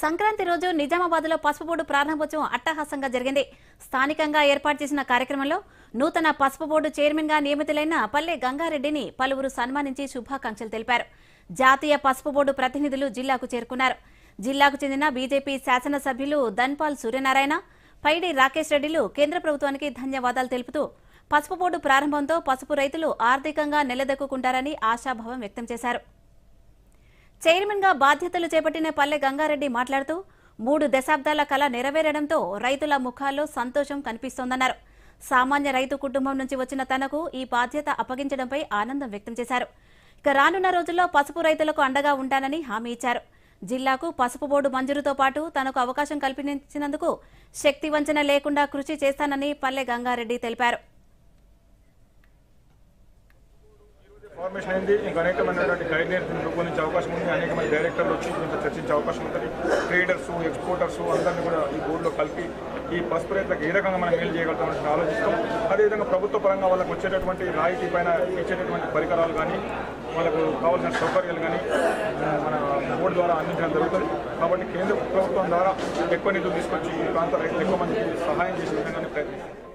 సంక్రాంతి రోజు నిజామాబాద్లో పసుపు బోర్డు ప్రారంభోత్సవం అట్టహాసంగా జరిగింది. స్థానికంగా ఏర్పాటు చేసిన కార్యక్రమంలో నూతన పసుపు బోర్డు చైర్మన్గా నియమితులైన పల్లె గంగారెడ్డిని పలువురు సన్మానించి శుభాకాంక్షలు తెలిపారు. జాతీయ పసుపు బోర్డు ప్రతినిధులు జిల్లాకు చేరుకున్నారు. జిల్లాకు చెందిన బీజేపీ శాసనసభ్యులు ధన్పాల్ సూర్యనారాయణ పైడి రాకేష్ రెడ్డిలు కేంద్ర ప్రభుత్వానికి ధన్యవాదాలు తెలుపుతూ పసుపు బోర్డు ప్రారంభంతో పసుపు రైతులు ఆర్థికంగా నిలదొక్కుంటారని ఆశాభావం వ్యక్తం చేశారు. చైర్మన్గా బాధ్యతలు చేపట్టిన పల్లె గంగారెడ్డి మాట్లాడుతూ మూడు దశాబ్దాల కళ నెరవేరడంతో రైతుల ముఖాల్లో సంతోషం కనిపిస్తోందన్నారు. సామాన్య రైతు కుటుంబం నుంచి వచ్చిన తనకు ఈ బాధ్యత అప్పగించడంపై ఆనందం వ్యక్తం చేశారు. ఇక రానున్న రోజుల్లో పసుపు రైతులకు అండగా ఉంటానని హామీ ఇచ్చారు. జిల్లాకు పసుపు బోర్డు మంజూరుతో పాటు తనకు అవకాశం కల్పించినందుకు శక్తి వంచన లేకుండా కృషి చేస్తానని పల్లె గంగారెడ్డి తెలిపారు. ఇన్ఫర్మేషన్ అయింది ఇంకా అనేకమైనటువంటి గైడ్ లైన్స్ రూపొందించే అవకాశం ఉంది. అనేకమంది డైరెక్టర్లు వచ్చి దీంతో చర్చించే అవకాశం ఉంటుంది. ట్రేడర్స్ ఎక్స్పోర్టర్స్ అందరినీ కూడా ఈ బోర్డులో కలిపి ఈ పసుపు రైతులకు ఏ రకంగా మనం మేలు చేయగలుగుతామని ఆలోచిస్తాం. అదేవిధంగా ప్రభుత్వ పరంగా వాళ్ళకు వచ్చేటటువంటి రాయితీ పైన ఇచ్చేటటువంటి పరికరాలు కానీ వాళ్ళకు కావాల్సిన సౌకర్యాలు కానీ మన బోర్డు ద్వారా అందించడం జరుగుతుంది. కాబట్టి కేంద్ర ప్రభుత్వం ద్వారా ఎక్కువ నిధులు తీసుకొచ్చి ఈ ప్రాంత రైతులు ఎక్కువ మందికి సహాయం చేసే విధంగానే ప్రయత్నిస్తాం.